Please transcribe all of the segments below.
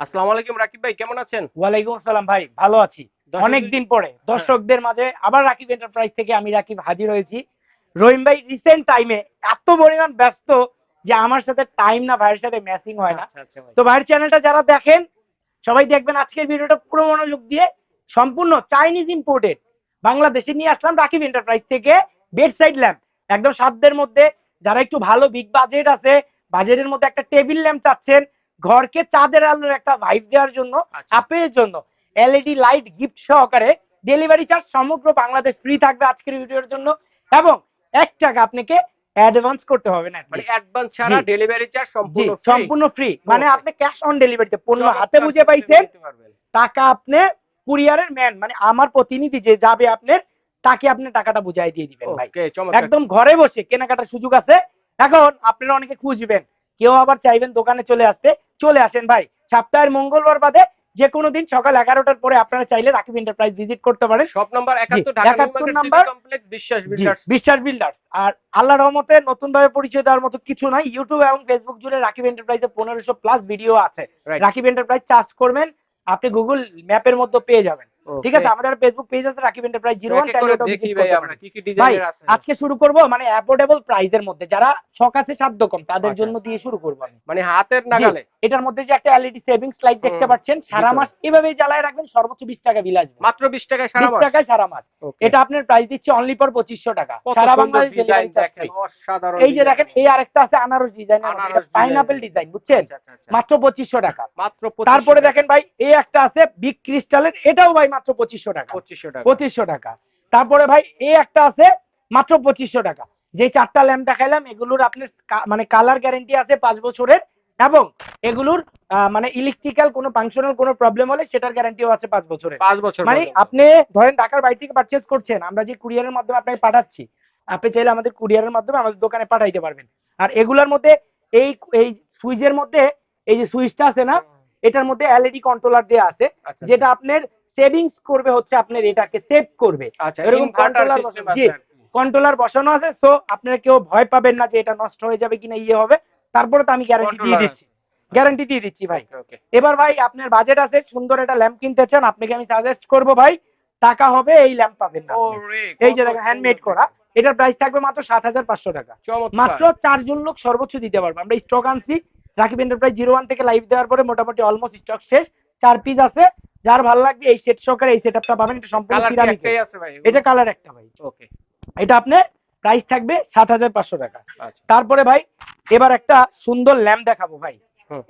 আসসালামু আলাইকুম রাকিব ভাই কেমন আছেন? ওয়ালাইকুম আসসালাম ভাই ভালো আছি। অনেকদিন পরে দর্শকদের মাঝে আবার রাকিব এন্টারপ্রাইজ থেকে আমি রাকিব হাজির হয়েছি। রহিম ভাই রিসেন্ট টাইমে এত পরিমাণ ব্যস্ত যে আমার সাথে টাইম না ভাইয়ের সাথে ম্যাচিং হয় না। আচ্ছা আচ্ছা তো ভাইয়ের চ্যানেলটা যারা দেখেন সবাই দেখবেন আজকের ভিডিওটা পুরো মনোযোগ দিয়ে সম্পূর্ণ চাইনিজ ইম্পোর্টেড বাংলাদেশে নিয়ে আসলাম রাকিব এন্টারপ্রাইজ থেকে বেড সাইড ল্যাম্প একদম সাধ্যের মধ্যে যারা একটু ভালো বিগ বাজেট আছে বাজেটের মধ্যে একটা টেবিল ল্যাম্প চাচ্ছেন ঘরকে চাঁদের আলোর একটা ভাইব দেওয়ার জন্য আচ্ছা। আপনাদের জন্য। এলইডি লাইট গিফট সহকারে ডেলিভারি চার্জ সমগ্র বাংলাদেশ ফ্রি থাকবে আজকের ভিডিওর জন্য। এবং এক টাকা আপনাকে অ্যাডভান্স করতে হবে না মানে অ্যাডভান্স ছাড়া ডেলিভারি চার্জ সম্পূর্ণ free। সম্পূর্ণ ফ্রি মানে আপনি ক্যাশ অন ডেলিভারিতে পণ্য হাতে বুঝে পাইছেন টাকা আপনি কুরিয়ারের ম্যান মানে আমার প্রতিনিধি যে যাবে আপনার তাকে আপনি টাকাটা বুঝাই দিয়ে দিবেন ভাই। একদম ঘরে বসে কেনাকাটার সুযোগ আছে। এখন আপনারা অনেকে খুঁজবেন কেউ আবার চাইবেন দোকানে চলে আসতে চলে আসেন ভাই। সপ্তাহের মঙ্গলবার বাদে যে কোনো দিন সকাল এগারোটার পরে আপনারা চাইলে রাকিব এন্টারপ্রাইজ ভিজিট করতে পারেন। শপ নাম্বার 71 জি, Dhaka 71 new number. Biswas builders Biswas builders আর আল্লাহ রহমতে নতুন ভাবে পরিচয় দেওয়ার মতো কিছু নাই। ইউটিউব এবং ফেসবুক জুড়ে রাকিব এন্টারপ্রাইজে পনেরোশো প্লাস ভিডিও আছে. রাকিব এন্টারপ্রাইজ চার্জ করবেন আপনি গুগল ম্যাপের মধ্যে পেয়ে যাবেন। ঠিক আছে আমাদের ফেসবুক পেজ আছে রাকিব এন্টারপ্রাইজ জিরো ওয়ান দেখি ভাই আমরা কি কি ডিজাইনের আছে। আজকে শুরু করব মানে অ্যাফোর্ডেবল প্রাইসের মধ্যে। যারা শখ আছে সাধ্য কম তাদের আচ্ছা, জন্য আচ্ছা। দিয়ে শুরু করব আমি। মানে হাতের নাগালে। এটার মধ্যে যে একটা এলইডি সেভিংস লাইট দেখতে পাচ্ছেন সারা মাস এভাবেই জ্বালায় রাখবেন সর্বোচ্চ বিশ টাকা বিল আসবে। মাত্র 20 টাকায় সারা মাস? টাকায় সারা মাস। এটা আপনার প্রাইস দিচ্ছে অনলি ফর পঁচিশশো টাকা। সারা বাংলাদেশ ডিজাইন ডেলিভারি চার্জ অসাধারণ এই যে দেখেন এই আরেকটা আছে আনারস ডিজাইন পাইনাপেল ডিজাইন বুঝছেন? আচ্ছা। মাত্র পঁচিশশো টাকা। মাত্র 2500 তারপরে দেখেন ভাই এই একটা আছে বিগ ক্রিস্টালের এটাও ভাই মাত্র পঁচিশশো টাকা। 2500 টাকা। পঁচিশশো টাকা। তারপরে ভাই এই একটা আছে মাত্র পঁচিশশো টাকা। যে চারটা ল্যাম্প দেখাইলাম এগুলোর আপনার মানে কালার গ্যারেন্টি আছে পাঁচ বছরের এবং এগুলোর মানে ইলেকট্রিক্যাল কোনো ফাংশনাল কোনো প্রবলেম হলে সেটার গ্যারান্টিও আছে পাঁচ বছরের। 5 বছর মানে আপনি ধরেন ঢাকার বাইরে থেকে পারচেজ করছেন আমরা যে কুরিয়ারের মাধ্যমে আপনাকে পাঠাচ্ছি আপনি চাইলে আমাদের কুরিয়ারের মাধ্যমে আমাদের দোকানে পাঠাইতে পারবেন। আর এগুলোর মধ্যে এই এই সুইচের মধ্যে এই যে সুইচটা আছে না এটার মধ্যে এলইডি কন্ট্রোলার দেওয়া আছে আচ্ছা, যেটা আপনার সেভিংস করবে হচ্ছে আপনার এটাকে সেভ করবে। আচ্ছা এরকম সিস্টেম জি। কন্ট্রোলার বসানো আছে সো আপনারা কেউ ভয় পাবেন না যে এটা নষ্ট হয়ে যাবে কিনা ইয়ে হবে। তারপরে তো আমি গ্যারান্টি দিয়ে দিচ্ছি। গ্যারান্টি দিয়ে দিচ্ছি ভাই. এবার ভাই আপনার বাজেট আছে সুন্দর একটা ল্যাম্প কিনতে চান আপনাকে আমি সাজেস্ট করব ভাই টাকা হবে এই ল্যাম্প পাবেন না এই যে দেখেন হ্যান্ডমেড করা এটার প্রাইস থাকবে মাত্র সাত হাজার পাঁচশো টাকা। মাত্র চারজন লোক সর্বোচ্চ দিতে পারব। আমরা স্টক আনছি রাকিব এন্টারপ্রাইজ জিরো ওয়ান থেকে লাইভ দেওয়ার পরে মোটামুটি অলমোস্ট স্টক শেষ। চার পিস আছে যার ভালো লাগবে এই সেট সহকারে এই সেটআপটা পাবেন। এটা সম্পূর্ণ সিরামিক এটা কালার একটা ভাই। ওকে এটা আপনার প্রাইস থাকবে সাত হাজার পাঁচশো টাকা। আচ্ছা। তারপরে ভাই এবার একটা সুন্দর ল্যাম্প দেখাবো ভাই।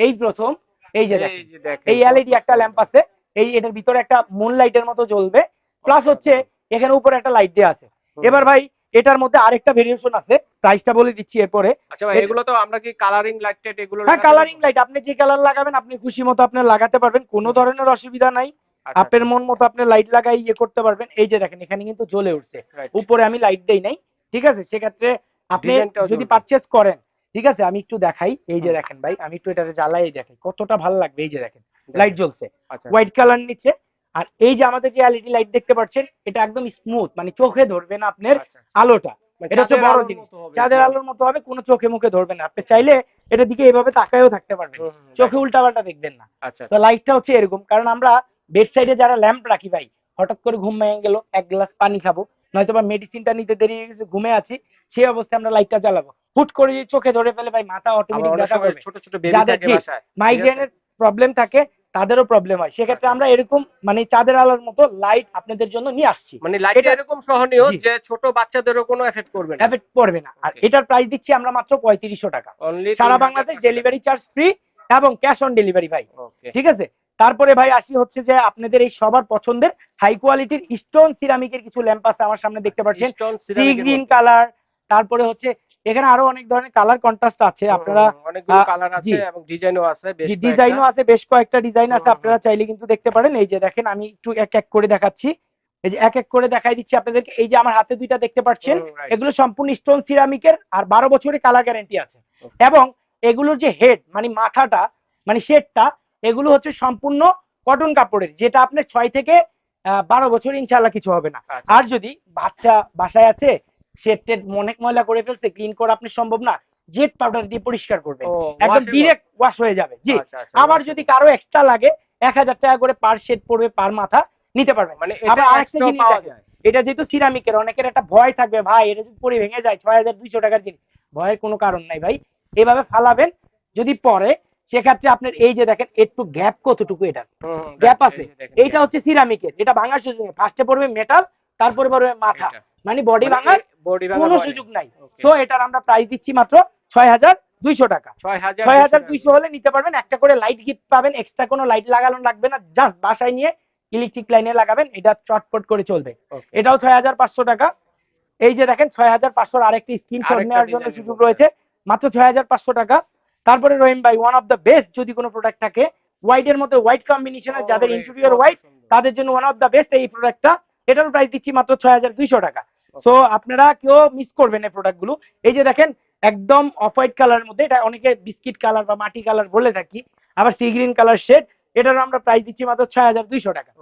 এই প্রথম এই যে দেখেন। এই এলইডি একটা ল্যাম্প আছে। এই এটার ভিতরে একটা মুন লাইটের মতো জ্বলবে। প্লাস হচ্ছে এখানে উপরে একটা লাইট দেওয়া আছে। এবার ভাই এটার মধ্যে আরেকটা ভেরিয়েশন আছে প্রাইসটা বলে দিচ্ছি এরপরে। আচ্ছা ভাই এগুলো তো আমরা কি কালারিং লাইট টাইট এগুলো হ্যাঁ কালারিং লাইট আপনি যে কালার লাগাবেন আপনি খুশি মতো আপনি লাগাতে পারবেন কোনো ধরনের অসুবিধা নাই। আচ্ছা, আপনার মন মতো আপনি লাইট লাগাই ইয়ে করতে পারবেন। এই যে দেখেন এখানে কিন্তু জ্বলে উঠছে। উপরে আমি লাইট দেই নাই ঠিক আছে? সেক্ষেত্রে আপনি যদি। পারচেজ করেন ঠিক আছে? আমি একটু দেখাই। এই যে দেখেন ভাই আমি একটু এটা জ্বালাই দেখাই। কতটা ভালো লাগবে এই যে দেখেন। লাইট জ্বলছে। আচ্ছা। হোয়াইট কালার নিচে আর এই যে আমাদের যে এলইডি লাইট দেখতে পাচ্ছেন এটা একদম স্মুথ মানে চোখে ধরবে না আপনার আচ্ছা, আচ্ছা। আলোটা। মানে এটা হচ্ছে বড় জিনিস। চাঁদের আলোর মতো হবে কোনো চোখে মুখে ধরবে না। আপনি চাইলে এটার দিকে এভাবে তাকায়ও থাকতে পারবেন। চোখে উল্টাপাল্টা দেখবেন না। আচ্ছা তো লাইটটা হচ্ছে এরকম। কারণ আমরা বেড সাইডে যারা ল্যাম্প রাখি ভাই হঠাৎ করে ঘুম ভেঙে গেল এক গ্লাস পানি খাব নয়তো বা মেডিসিনটা নিতে দেরি হয়ে গেছে ঘুমে আছি সেই অবস্থায় আমরা লাইটটা জ্বালাবো। হুট করে চোখে ধরে ফেলে ভাই মাথা অটোমেটিক সময় ছোট ছোট বেবি থাকে বাসায়। মাইগ্রেনের প্রবলেম থাকে তাদেরও প্রবলেম হয়। সেক্ষেত্রে। আমরা এরকম মানে চাঁদের আলোর মতো লাইট আপনাদের জন্য নিয়ে আসছি। মানে লাইটটা এটা- এরকম সহনীয় যে ছোট বাচ্চাদেরও কোনো এফেক্ট করবে না। এফেক্ট পড়বে না। আর এটার প্রাইস দিচ্ছি আমরা মাত্র পঁয়ত্রিশশো টাকা। সারা বাংলাদেশ ডেলিভারি চার্জ ফ্রি এবং ক্যাশ অন ডেলিভারি ভাই। ঠিক আছে? তারপরে ভাই আসি হচ্ছে যে আপনাদের এই সবার পছন্দের হাই কোয়ালিটির স্টোন সিরামিকের কিছু ল্যাম্প আছে আমার সামনে দেখতে পাচ্ছেন। সি গ্রিন কালার তারপরে হচ্ছে এখানে আরও অনেক ধরনের কালার কন্ট্রাস্ট আছে আপনারা অনেকগুলো কালার আছে এবং ডিজাইনও আছে বেশ ডিজাইনও আছে বেশ কয়েকটা ডিজাইন আছে। আপনারা চাইলে কিন্তু দেখতে পারেন। এই যে দেখেন আমি একটু এক এক করে দেখাচ্ছি। এই যে এক এক করে দেখাই দিচ্ছি আপনাদেরকে। এই যে আমার হাতে দুইটা দেখতে পাচ্ছেন এগুলো সম্পূর্ণ স্টোন সিরামিকের আর বারো বছরের কালার গ্যারান্টি আছে। এবং এগুলোর যে হেড মানে মাথাটা মানে শেডটা এগুলো হচ্ছে সম্পূর্ণ কটন কাপড়ের যেটা আপনার ছয় থেকে আহ, বারো বছর ইনশাল্লাহ কিছু হবে না। আর যদি বাচ্চা বাসায় আছে শেড টেড অনেক ময়লা করে ফেলছে ক্লিন করা আপনি সম্ভব না। জেট পাউডার দিয়ে পরিষ্কার করবেন। একদম ডিরেক্ট ওয়াশ হয়ে যাবে জি। আচ্ছা, আচ্ছা, আবার যদি কারও এক্সট্রা লাগে এক হাজার টাকা করে পার শেড পড়বে পার মাথা নিতে পারবেন। মানে আবার এটা আরেকটা জিনিস এটা যেহেতু সিরামিকের অনেকের একটা ভয় থাকবে ভাই এটা যদি পরে ভেঙে যায় ছয় হাজার দুইশো টাকার জিনিস। ভয়ের কোনো কারণ নাই ভাই। এভাবে ফালাবেন যদি পরে সেক্ষেত্রে আপনার এই যে দেখেন একটু গ্যাপ কতটুকু এটা হুম, গ্যাপ আছে। এইটা হচ্ছে সিরামিকের এটা ভাঙার সুযোগ ফার্স্টে পড়বে মেটাল তারপরে পড়বে মাথা। মানে বডি মানে ভাঙার কোনো সুযোগ নাই। সো এটার আমরা প্রাইস দিচ্ছি মাত্র ছয় হাজার দুইশো টাকা। ছয় হাজার দুইশো হলে নিতে পারবেন। একটা করে লাইট গিফট পাবেন এক্সট্রা কোনো লাইট লাগানো লাগবে না। জাস্ট বাসায় নিয়ে ইলেকট্রিক লাইনে লাগাবেন। এটা চটপট করে চলবে। এটাও ছয় হাজার পাঁচশো টাকা। এই যে দেখেন ছয় হাজার পাঁচশোর আরেকটি স্ক্রিনশট নেওয়ার জন্য সুযোগ রয়েছে। মাত্র ছয় হাজার পাঁচশো টাকা। তারপরে রহিম ভাই ওয়ান অফ দ্য বেস্ট যদি কোনো প্রোডাক্ট থাকে হোয়াইট এর মধ্যে হোয়াইট কম্বিনেশনের যাদের ওরে, ইন্টেরিয়র হোয়াইট তাদের জন্য ওয়ান অফ দ্য বেস্ট এই প্রোডাক্টটা এটার প্রাইস দিচ্ছি মাত্র ছয় হাজার দুইশো টাকা। সো আপনারা কেউ মিস করবেন এই প্রোডাক্টগুলো। এই যে দেখেন একদম অফ হোয়াইট কালারের মধ্যে এটা অনেকে বিস্কিট কালার বা মাটি কালার বলে থাকি আবার সি গ্রিন কালার শেড এটার আমরা প্রাইস দিচ্ছি মাত্র ছয় হাজার দুইশো টাকা।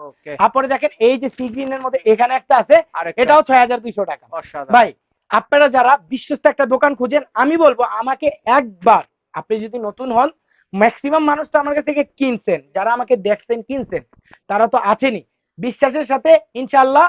তারপরে দেখেন এই যে সি গ্রিন এর মধ্যে এখানে একটা আছে এটাও ছয় হাজার দুইশো টাকা। ভাই আপনারা যারা বিশ্বস্ত একটা দোকান খুঁজেন আমি বলব আমাকে একবার আপনি যদি নতুন হন ম্যাক্সিমাম মানুষ তো আমার কাছ থেকে কিনছেন যারা আমাকে দেখছেন কিনছেন তারা তো আছেনই। বিশ্বাসের সাথে ইনশাল্লাহ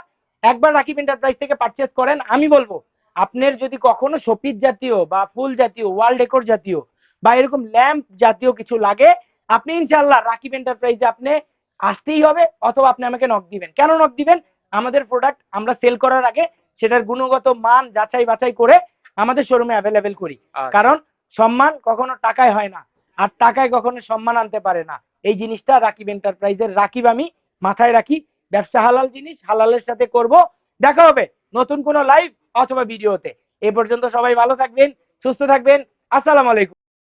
একবার রাকিব এন্টারপ্রাইজ থেকে পারচেজ করেন আমি বলব আপনার যদি কখনো শপিজ জাতীয় বা ফুল জাতীয় ওয়াল ডেকোর জাতীয় বা এরকম ল্যাম্প জাতীয় কিছু লাগে আপনি ইনশাল্লাহ রাকিব এন্টারপ্রাইজে আপনি আসতেই হবে অথবা আপনি আমাকে নক দিবেন। কেন নক দিবেন? আমাদের প্রোডাক্ট আমরা সেল করার আগে সেটার গুণগত মান যাচাই বাছাই করে আমাদের শোরুমে অ্যাভেলেবেল করি। আচ্ছা, কারণ সম্মান কখনো টাকায় হয় না আর টাকায় কখনো সম্মান আনতে পারে না। এই জিনিসটা রাকিব এন্টারপ্রাইজের রাকিব আমি মাথায় রাখি ব্যবসা হালাল জিনিস, হালালের সাথে করব। দেখা হবে নতুন কোনো লাইভ অথবা ভিডিওতে এ পর্যন্ত সবাই ভালো থাকবেন, সুস্থ থাকবেন। আসসালাম আলাইকুম।